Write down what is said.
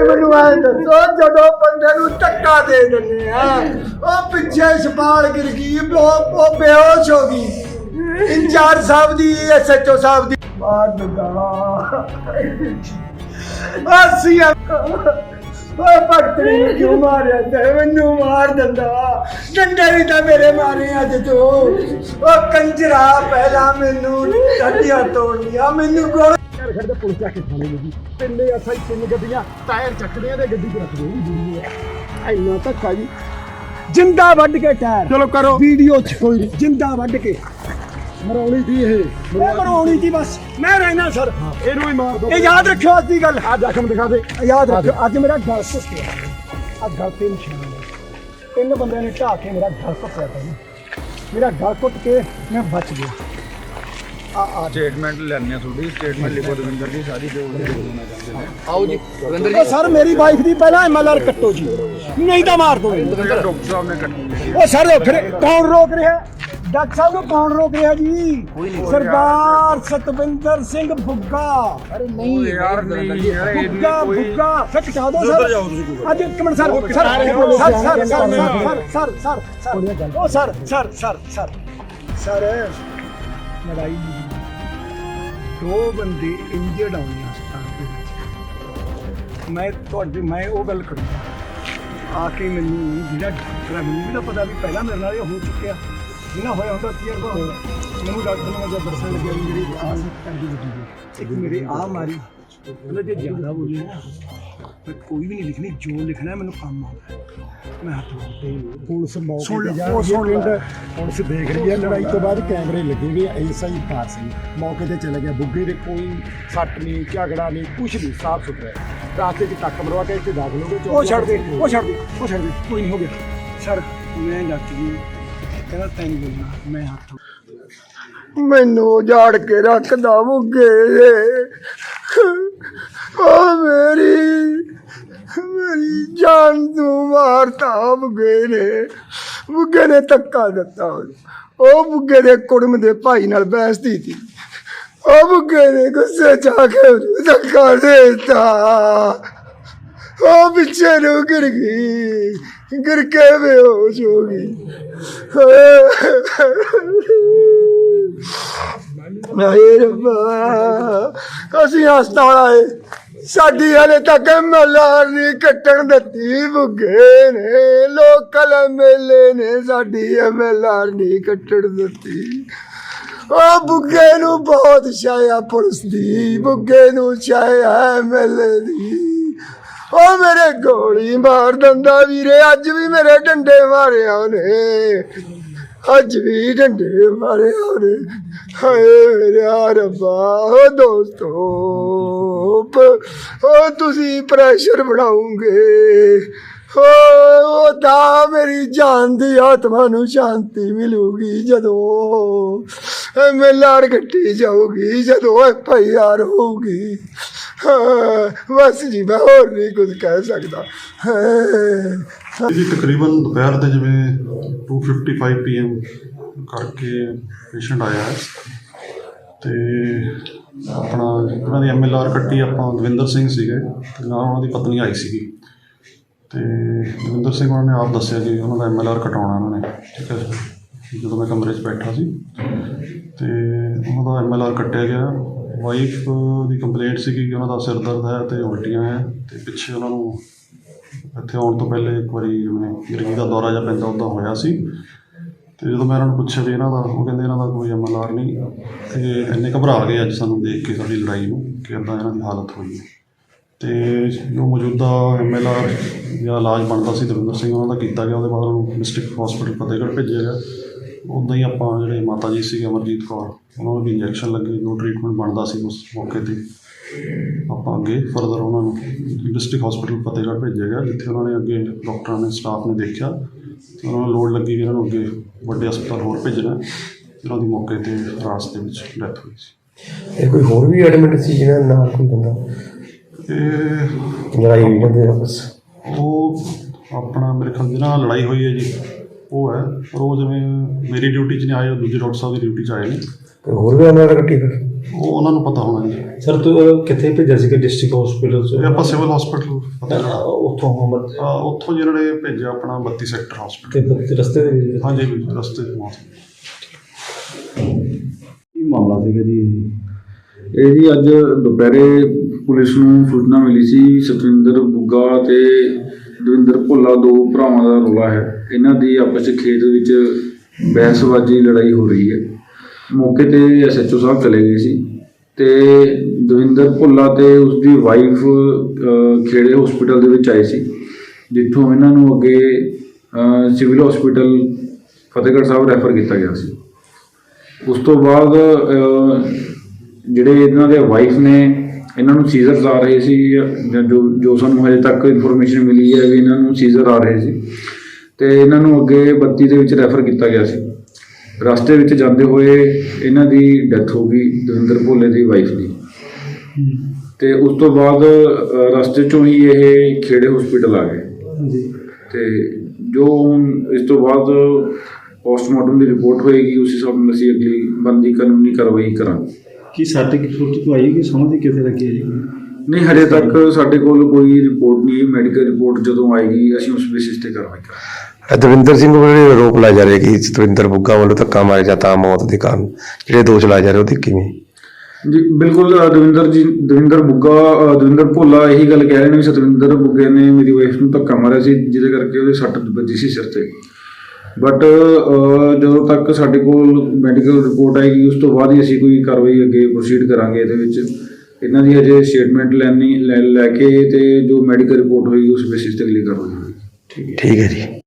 ਤੁਸੀਂ ਮੈਨੂੰ ਐ ਦੱਸੋ, ਜਦੋਂ ਬੰਦੇ ਨੂੰ ਧੱਕਾ ਦੇ ਦਿੰਦੇ ਆ, ਉਹ ਪਿੱਛੇ ਛਪਾਲ ਗਿਰ ਗਈ, ਉਹ ਉਹ ਬੇਹੋਸ਼ ਹੋ ਗਈ। ਇੰਚਾਰਜ ਸਾਹਿਬ ਦੀ ਐਸਐਚਓ ਸਾਹਿਬ ਦੀ। ਮਾਰ ਦਗਾ ਆਸੀਆ ਓਏ ਭਗਤਰੀ ਨੂੰ ਕਿਉਂ ਮਾਰਿਆ ਤੇ ਮੈਨੂੰ ਮਾਰ ਦਿੰਦਾ? ਡੰਡੇ ਵੀ ਤਾਂ ਮੇਰੇ ਮਾਰੇ ਅੱਜ ਤੂੰ। ਉਹ ਕੰਜਰਾ ਪਹਿਲਾਂ ਮੈਨੂੰ ਹੱਡੀਆਂ ਤੋੜ ਲਿਆ ਮੈਨੂੰ ਗੋਲ ਘਰ ਖੜਦੇ ਪੁਲਿਸ ਜਾ ਕੇ ਥਾਣੇ ਲੱਗੀ ਪਿੰਡੇ ਅਸਾਂ ਤਿੰਨ ਗੱਡੀਆਂ ਟਾਇਰ ਚੱਕਦੇ ਆ ਤੇ ਗੱਡੀ ਚ ਰੱਖਦੇ ਉਹ ਵੀ ਹੈ। ਇੰਨਾ ਧੱਕਾ ਜੀ। ਜਿੰਦਾ ਵੱਢ ਕੇ ਟਾਇਰ। ਚਲੋ ਕਰੋ। ਵੀਡੀਓ ਚ ਕੋਈ ਨਹੀਂ ਜਿੰਦਾ ਵੱਢ ਕੇ। ਮਰਾਉਣੀ ਦੀ ਇਹ? ਬਣਾਉਣੀ ਸੀ ਬਸ? ਮੈਂ ਰਹਿਣਾ ਸਰ। ਇਹਨੂੰ ਹੀ ਮਾਰ ਦੋ। ਇਹ ਯਾਦ ਰੱਖਿਓ ਅੱਜ ਦੀ ਗੱਲ। ਆ ਜ਼ਖਮ ਦਿਖਾ ਦੇ। ਯਾਦ ਰੱਖਿਓ। ਅੱਜ ਮੇਰਾ ਗਲ ਘੁੱਟਿਆ ਆ ਗਲ ਤੇ ਨਿਸ਼ਾਨ ਤਿੰਨ ਬੰਦਿਆਂ ਨੇ ਢਾਹ ਕੇ ਮੇਰਾ ਗਲ ਪਹਿਲਾਂ ਮੇਰਾ ਗਲ ਘੁੱਟ ਕੇ ਮੈਂ ਬਚ ਗਿਆ। ਸਟੇਟਮੈਂਟ ਲੈਣੀ ਆ ਤੁਹਾਡੀ ਸਟੇਟਮੈਂਟ ਲਿਖੋ ਰਵਿੰਦਰ ਜੀ ਸਾਰੀ ਜੋ ਉਹਨੇ ਬੋਲਣਾ ਚਾਹੁੰਦੇ ਨੇ ਆਓ ਜੀ ਰਵਿੰਦਰ ਜੀ ਸਰ ਮੇਰੀ ਵਾਈਫ ਦੀ ਪਹਿਲਾਂ ਐਮਐਲਆਰ ਕੱਟੋ ਜੀ ਨਹੀਂ ਤਾਂ ਮਾਰ ਦੋ ਡਾਕਟਰ ਸਾਹਿਬ ਨੇ ਕੱਟੀ ਉਹ ਸਰ ਫਿਰ ਕੌਣ ਰੋਕ ਰਿਹਾ ਡਾਕਟਰ ਸਾਹਿਬ ਨੂੰ ਕੌਣ ਰੋਕ ਰਿਹਾ ਜੀ ਸਰਦਾਰ ਸਤਵਿੰਦਰ ਸਿੰਘ ਬੁੱਗਾ ਅਰੇ ਨਹੀਂ ਯਾਰ ਨਹੀਂ ਬੁੱਗਾ ਬੁੱਗਾ ਫਿਰ ਹਟਾ ਦੋ ਸਰ ਅੱਜ ਇੱਕ minute sir sir sir sir sir sir sir ਉਹ sir sir sir sir sir ਲੜਾਈ ਦੋ ਬੰਦੇ ਇੰਜਰਡ ਆਉਣੇ ਹਸਪਤਾਲ ਦੇ ਵਿੱਚ। ਮੈਂ ਤੁਹਾਡੀ ਮੈਂ ਉਹ ਗੱਲ ਕਰੂੰਗਾ। ਆ ਕੇ ਮੈਨੂੰ ਜਿਹੜਾ ਡਾਕਟਰ ਮੈਨੂੰ ਵੀ ਤਾਂ ਪਤਾ ਵੀ ਪਹਿਲਾਂ ਮੇਰੇ ਨਾਲ ਇਹ ਹੋ ਚੁੱਕਿਆ। ਜਿੰਨਾ ਹੋਇਆ ਹੁੰਦਾ ਤਜਰਬਾ ਹੋਇਆ ਮੈਨੂੰ ਡਾਕਟਰ ਨੇ ਜਦ ਦੱਸਣ ਲੱਗਿਆ ਵੀ ਮੇਰੀ ਆਹ ਕਰਦੀ ਵੱਜੀ ਇੱਕ ਮੇਰੇ ਆ ਮਾਰੀ। ਕਹਿੰਦਾ ਜੇ ਜ਼ਿਆਦਾ ਬੋਲੀ ਨਾ ਮੈਂ ਕੋਈ ਵੀ ਨਹੀਂ ਲਿਖਣੀ ਜੋ ਲਿਖਣਾ ਮੈਨੂੰ ਕੰਮ ਆਉਂਦਾ ਹੈ। ਮੈਂ ਹੱਥ ਮਾਰਦੇ ਪੁਲਿਸ ਸੁਣ ਮੌਕੇ ਲਓ, ਤੇ ਜਾ ਉਹ ਸੁਣ ਰਹੀ ਲਓ। ਹੈ ਪੁਲਿਸ ਦੇਖ ਰਹੀ ਹੈ ਲੜਾਈ ਤੋਂ ਬਾਅਦ ਕੈਮਰੇ ਲੱਗੇ ਹੋਏ ਆ ਐਸਆਈ ਪਾਰ ਸਿੰਘ ਮੌਕੇ ਤੇ ਚਲੇ ਗਿਆ। ਬੁੱਗੇ ਦੇ ਕੋਈ ਸੱਟ ਨਹੀਂ ਝਗੜਾ ਨਹੀਂ ਕੁਝ ਨਹੀਂ ਸਾਫ਼ ਸੁਥਰਾ ਹੈ। ਰਾਸਤੇ 'ਚ ਟੱਕ ਮਰਵਾ ਕੇ ਇੱਥੇ ਦਾਖਲ ਹੋ ਗਏ। ਉਹ ਛੱਡ ਦੇ ਉਹ ਛੱਡ ਦੇ ਉਹ ਛੱਡ ਦੇ। ਕੋਈ ਨਹੀਂ ਹੋ ਗਿਆ। ਸਰ ਮੈਂ ਡਾਕਟਰ ਜੀ ਕਹਿੰਦਾ ਤੈਨੂੰ ਬੋਲਣਾ ਮੈਂ ਹੱਥ ਮੈਨੂੰ ਉਜਾੜ ਕੇ ਰੱਖਦਾ ਮੁੱਗੇ ਓ ਮੇਰੀ ਮੇਰੀ ਜਾਨ ਤੂੰ ਮਾਰਤਾ ਮੁੱਗੇ ਨੇ ਮੁੱਗੇ ਨੇ ਧੱਕਾ ਦਿੱਤਾ। ਉਹ ਬੁੱਗੇ ਦੇ ਕੁੜਮ ਦੇ ਭਾਈ ਨਾਲ ਬਹਿਸਦੀ ਸੀ। ਉਹ ਬੁੱਗੇ ਨੇ ਗੁੱਸੇ ਚ ਆ ਕੇ ਉਹਨੂੰ ਧੱਕਾ ਦਿੱਤਾ। ਉਹ ਪਿੱਛੇ ਨੂੰ ਗਿਰ ਗਈ, ਗਿਰ ਕੇ ਬੇਹੋਸ਼ ਹੋ ਗਈ। ਨਹੀਂ ਰੱਬਾ ਅਸੀਂ ਹਸਪਤਾਲ ਆਏ। ਸਾਡੀ ਹਲੇ ਤੱਕ ਮਲਾਰ ਨਹੀਂ ਕੱਟਣ ਦਿੱਤੀ। ਬੁੱਗੇ ਨੇ, ਲੋਕਲ ਮੇਲੇ ਨੇ ਸਾਡੀ ਐਮਐਲਆਰ ਨਹੀਂ ਕੱਟਣ ਦਿੱਤੀ। ਉਹ ਬੁੱਗੇ ਨੂੰ ਬਹੁਤ ਛਾਇਆ ਪੁਲਿਸ ਦੀ, ਬੁੱਗੇ ਨੂੰ ਛਾਇਆ ਐਮਐਲਏ ਦੀ। ਉਹ ਮੇਰੇ ਗੋਲੀ ਮਾਰ ਦਿੰਦਾ ਵੀਰੇ, ਅੱਜ ਵੀ ਮੇਰੇ ਡੰਡੇ ਮਾਰਿਆ ਉਹਨੇ। ਅੱਜ ਵੀ ਡੰਡੇ ਮਾਰਿਆ ਉਹਨੇ। ਹਾਏ ਮੇਰੇ ਰੱਬਾ ਉਹ ਦੋਸਤੋ ਓ ਤੁਸੀਂ ਪ੍ਰੈਸ਼ਰ ਬਣਾਉਂਗੇ। ਹੋ ਉਹ ਤਾਂ ਮੇਰੀ ਜਾਨ ਦੀ ਆਤਮਾ ਨੂੰ ਸ਼ਾਂਤੀ ਮਿਲੂਗੀ ਜਦੋਂ ਐਮਐਲਆਰ ਕੱਟੀ ਜਾਊਗੀ ਜਦੋਂ ਐਫਆਈਆਰ ਹੋਊਗੀ। ਬਸ ਜੀ, ਮੈਂ ਹੋਰ ਨਹੀਂ ਕੁਝ ਕਹਿ ਸਕਦਾ। ਜੀ, ਤਕਰੀਬਨ ਦੁਪਹਿਰ ਦੇ ਜਿਵੇਂ 2:55 ਪੀਐਮ ਕਰਕੇ ਪੇਸ਼ੈਂਟ ਆਇਆ ਹੈ। ਤੇ ਆਪਣਾ ਉਹਨਾਂ ਦੀ ਐਮਐਲਆਰ ਕੱਟੀ ਆਪਾਂ ਦਵਿੰਦਰ ਸਿੰਘ ਸੀਗੇ ਤੇ ਨਾਲ ਉਹਨਾਂ ਦੀ ਪਤਨੀ ਆਈ ਸੀਗੀ। ਤੇ ਦਵਿੰਦਰ ਸਿੰਘ ਉਹਨਾਂ ਨੇ ਆਪ ਦੱਸਿਆ ਕਿ ਉਹਨਾਂ ਦਾ ਐਮਐਲਆਰ ਕਟਾਉਣਾ ਉਹਨਾਂ ਨੇ, ਠੀਕ ਹੈ ਜਦੋਂ ਮੈਂ ਕਮਰੇ 'ਚ ਬੈਠਾ ਸੀ। ਤੇ ਉਹਨਾਂ ਦਾ ਐਮਐਲਆਰ ਕੱਟਿਆ ਗਿਆ। ਵਾਈਫ ਦੀ ਕੰਪਲੇਂਟ ਸੀਗੀ ਕਿ ਉਹਨਾਂ ਦਾ ਸਿਰ ਦਰਦ ਹੈ ਤੇ ਉਲਟੀਆਂ ਹੈ ਤੇ ਪਿੱਛੇ ਉਹਨਾਂ ਨੂੰ ਇੱਥੇ ਆਉਣ ਤੋਂ ਪਹਿਲੇ ਇੱਕ ਵਾਰੀ ਜਿਵੇਂ ਗਿਰਗੀ ਦਾ ਦੌਰਾ ਜਿਹਾ ਪੈਂਦਾ, ਉੱਦਾਂ ਹੋਇਆ ਸੀ। ਤੇ ਜਦੋਂ ਮੈਂ ਇਹਨਾਂ ਨੂੰ ਪੁੱਛਿਆ ਵੀ ਇਹਨਾਂ ਦਾ, ਉਹ ਕਹਿੰਦੇ ਇਹਨਾਂ ਦਾ ਕੋਈ ਐਮਐਲਆਰ ਨਹੀਂ। ਤੇ ਇੰਨੇ ਘਬਰਾ ਗਏ ਅੱਜ ਸਾਨੂੰ ਦੇਖ ਕੇ ਸਾਡੀ ਲੜਾਈ ਨੂੰ ਕਿ ਇੱਦਾਂ ਇਹਨਾਂ ਦੀ ਹਾਲਤ ਹੋਈ ਹੈ। ਤੇ ਜੋ ਮੌਜੂਦਾ ਐਮਐਲਆਰ ਜਾਂ ਇਲਾਜ ਬਣਦਾ ਸੀ ਦਵਿੰਦਰ ਸਿੰਘ, ਉਹਨਾਂ ਦਾ ਕੀਤਾ ਗਿਆ, ਉਹਦੇ ਬਾਅਦ ਉਹਨੂੰ ਡਿਸਟ੍ਰਿਕਟ ਹਸਪੀਟਲ ਫਤਿਹਗੜ੍ਹ ਭੇਜਿਆ ਗਿਆ। ਉੱਦਾਂ ਹੀ ਆਪਾਂ ਜਿਹੜੇ ਮਾਤਾ ਜੀ ਸੀ ਅਮਰਜੀਤ ਕੌਰ, ਉਹਨਾਂ ਨੂੰ ਵੀ ਇੰਜੈਕਸ਼ਨ ਲੱਗੇ, ਜੋ ਟ੍ਰੀਟਮੈਂਟ ਬਣਦਾ ਸੀ ਉਸ ਮੌਕੇ ਤੇ। ਆਪਾਂ ਅੱਗੇ ਫਰਦਰ ਉਹਨਾਂ ਨੂੰ ਡਿਸਟ੍ਰਿਕਟ ਹਸਪੀਟਲ ਫਤਿਹਗੜ੍ਹ ਭੇਜਿਆ ਗਿਆ, ਜਿੱਥੇ ਉਹਨਾਂ ਨੇ ਅੱਗੇ ਡਾਕਟਰਾਂ ਨੇ ਸਟਾਫ ਨੇ ਦੇਖਿਆ ਉਹਨਾਂ ਨੂੰ ਲੋੜ ਲੱਗੀ ਵੀ ਇਹਨਾਂ ਨੂੰ ਅੱਗੇ ਵੱਡੇ ਹਸਪਤਾਲ ਹੋਰ ਭੇਜਣਾ ਹੈ। ਜਿਹਨਾਂ ਦੀ ਮੌਕੇ ਤੇ ਰਾਸਤੇ ਵਿੱਚ ਡੈਥ ਹੋਈ ਸੀ। ਇਹ ਕੋਈ ਹੋਰ ਵੀ ਐਡਮਿਟ ਸੀ ਜਿਹਨਾਂ ਨਾਲ ਕੋਈ ਬੰਦਾ? ਇਹ ਲੜਾਈ ਹੋਈ ਜਾਂਦੀ ਆਪਸ ਉਹ ਆਪਣਾ ਮੇਰੇ ਖਿਆਲ ਜਿਹਨਾਂ ਨਾਲ ਲੜਾਈ ਹੋਈ ਹੈ ਜੀ। ਉਹ ਹੈ ਪਰ ਉਹ ਜਿਵੇਂ ਮੇਰੀ ਡਿਊਟੀ 'ਚ ਨਹੀਂ ਆਏ ਉਹ ਦੂਜੇ ਡਾਕਟਰ ਸਾਹਿਬ ਦੀ ਡਿਊਟੀ 'ਚ ਆਏ ਨੇ। ਤੇ ਹੋਰ ਵੀ ਉਹਨਾਂ ਦਾ ਕੱਟੀ ਫਿਰ ਉਹ ਉਹਨਾਂ ਨੂੰ ਪਤਾ ਹੋਣਾ ਜੀ। ਸਰ ਤੂੰ ਕਿੱਥੇ ਭੇਜਿਆ ਸੀਗਾ ਡਿਸਟ੍ਰਿਕਟ ਹਸਪੀਟਲ ਇਹ ਆਪਾਂ ਸਿਵਲ ਹਸਪੀਟਲ ਉੱਥੋਂ ਅਮਰ ਉੱਥੋਂ ਜਿਹਨਾਂ ਨੇ ਭੇਜਿਆ ਆਪਣਾ 32 ਸੈਕਟਰ ਹਸਪੀਟਲ ਤੇ ਰਸਤੇ ਦੇ ਵਿੱਚ? ਹਾਂਜੀ ਵੀ ਰਸਤੇ 'ਚ ਮੌਤ ਕੀ ਮਾਮਲਾ ਸੀਗਾ ਜੀ ਇਹ? ਜੀ ਅੱਜ ਦੁਪਹਿਰੇ ਪੁਲਿਸ ਨੂੰ ਸੂਚਨਾ ਮਿਲੀ ਸੀ ਸਤਵਿੰਦਰ ਬੁੱਗਾ ਤੇ ਦਵਿੰਦਰ ਭੁੱਲਾ ਦੋ ਭਰਾਵਾਂ ਦਾ ਰੌਲਾ ਹੈ। ਇਹਨਾਂ ਦੀ ਆਪਸ ਵਿੱਚ ਖੇਤ ਵਿੱਚ ਬਹਿਸਬਾਜ਼ੀ ਲੜਾਈ ਹੋ ਰਹੀ ਹੈ। ਮੌਕੇ ਤੇ ਐਸਐਚਓ ਸਾਹਿਬ ਚਲੇ ਗਏ ਸੀ ਤੇ ਦਵਿੰਦਰ ਭੁੱਲਾ ਤੇ ਉਸ ਦੀ ਵਾਈਫ ਖੇੜੇ ਹਸਪੀਟਲ ਦੇ ਵਿੱਚ ਆਏ ਸੀ, ਜਿੱਥੋਂ ਇਹਨਾਂ ਨੂੰ ਅੱਗੇ civil hospital Fatehgarh Sahib refer ਕੀਤਾ ਗਿਆ ਸੀ। ਉਸ ਤੋਂ ਬਾਅਦ ਜਿਹੜੇ ਇਹਨਾਂ ਦੇ ਵਾਈਫ ਨੇ, ਇਹਨਾਂ ਨੂੰ ਸੀਜ਼ਰਸ ਆ ਰਹੇ ਸੀ, ਜਾਂ ਜੋ ਜੋ ਸਾਨੂੰ ਹਜੇ ਤੱਕ ਇਨਫੋਰਮੇਸ਼ਨ ਮਿਲੀ ਹੈ ਵੀ ਇਹਨਾਂ ਨੂੰ ਸੀਜ਼ਰ ਆ ਰਹੇ ਸੀ, ਤੇ ਇਹਨਾਂ ਨੂੰ ਅੱਗੇ 32 ਦੇ ਵਿੱਚ ਰੈਫਰ ਕੀਤਾ ਗਿਆ ਸੀ। ਰਸਤੇ ਵਿੱਚ ਜਾਂਦੇ ਹੋਏ ਇਹਨਾਂ ਦੀ ਡੈਥ ਹੋ ਗਈ ਦਵਿੰਦਰ ਭੋਲੇ ਦੀ ਵਾਈਫ ਦੀ। ਤੇ ਉਸ ਤੋਂ ਬਾਅਦ ਰਸਤੇ ਚੋਂ ਹੀ ਇਹ ਖੇੜੇ ਹਸਪੀਟਲ ਆ ਗਏ। ਜੀ ਤੇ ਜੋ ਇਸ ਤੋਂ ਬਾਅਦ ਪੋਸਟਮਾਰਟਮ ਦੀ ਰਿਪੋਰਟ ਹੋਏਗੀ ਉਸ ਹਿਸਾਬ ਨਾਲ ਅਸੀਂ ਅਗਲੀ ਬੰਦੀ ਕਾਨੂੰਨੀ ਕਾਰਵਾਈ ਕਰਾਂਗੇ। ਕੀ ਸੂਰਤ ਤੋਂ ਆਈ ਕਿ ਸਮਝ ਕਿੱਥੇ ਲੱਗੀ ਹੈ ਜੀ ਨਹੀਂ ਹਜੇ ਤੱਕ ਸਾਡੇ ਕੋਲ ਕੋਈ ਰਿਪੋਰਟ ਨਹੀਂ ਮੈਡੀਕਲ ਰਿਪੋਰਟ ਜਦੋਂ ਆਏਗੀ ਅਸੀਂ ਉਸ ਬੇਸਿਸ ਤੇ ਕਾਰਵਾਈ ਕਰਾਂਗੇ। ਦਵਿੰਦਰ ਸਿੰਘ ਜਿਹੜੇ ਆਰੋਪ ਲਾਏ ਜਾ ਰਹੇ ਕਿ ਸਤਵਿੰਦਰ ਬੁੱਗਾ ਵੱਲੋਂ ਧੱਕਾ ਮਾਰਿਆ ਜਾਂ ਤਾਂ ਮੌਤ ਦੇ ਕਾਰਨ ਜਿਹੜੇ ਦੋਸ਼ ਲਾਏ ਜਾ ਰਹੇ ਉਹਦੇ ਕਿਵੇਂ? ਜੀ ਬਿਲਕੁਲ ਅ, ਦਵਿੰਦਰ ਜੀ ਦਵਿੰਦਰ ਬੁੱਗਾ ਅ, ਦਵਿੰਦਰ ਭੋਲਾ ਇਹੀ ਗੱਲ ਕਹਿ ਰਹੇ ਨੇ ਵੀ ਸਤਵਿੰਦਰ ਬੁੱਗੇ ਨੇ ਮੇਰੀ ਵਾਈਫ ਨੂੰ ਧੱਕਾ ਮਾਰਿਆ ਸੀ ਜਿਹਦੇ ਕਰਕੇ ਉਹਦੇ ਸੱਟ ਵੱਜੀ ਸੀ ਸਿਰ ਤੇ। ਬਟ ਜਦੋਂ ਤੱਕ ਸਾਡੇ ਕੋਲ ਮੈਡੀਕਲ ਰਿਪੋਰਟ ਆਏਗੀ ਉਸ ਤੋਂ ਬਾਅਦ ਹੀ ਅਸੀਂ ਕੋਈ ਕਾਰਵਾਈ ਅੱਗੇ ਪ੍ਰੋਸੀਡ ਕਰਾਂਗੇ ਇਹਦੇ ਵਿੱਚ। ਇਹਨਾਂ ਦੀ ਹਜੇ ਸਟੇਟਮੈਂਟ ਲੈਣੀ ਲੈ ਲੈ ਕੇ ਤੇ ਜੋ ਮੈਡੀਕਲ ਰਿਪੋਰਟ ਹੋਏਗੀ ਉਸ ਬੇਸਿਸ ਤੇ ਅਗਲੀ ਕਾਰਵਾਈ ਹੋਏਗੀ। ਠੀਕ ਹੈ ਜੀ।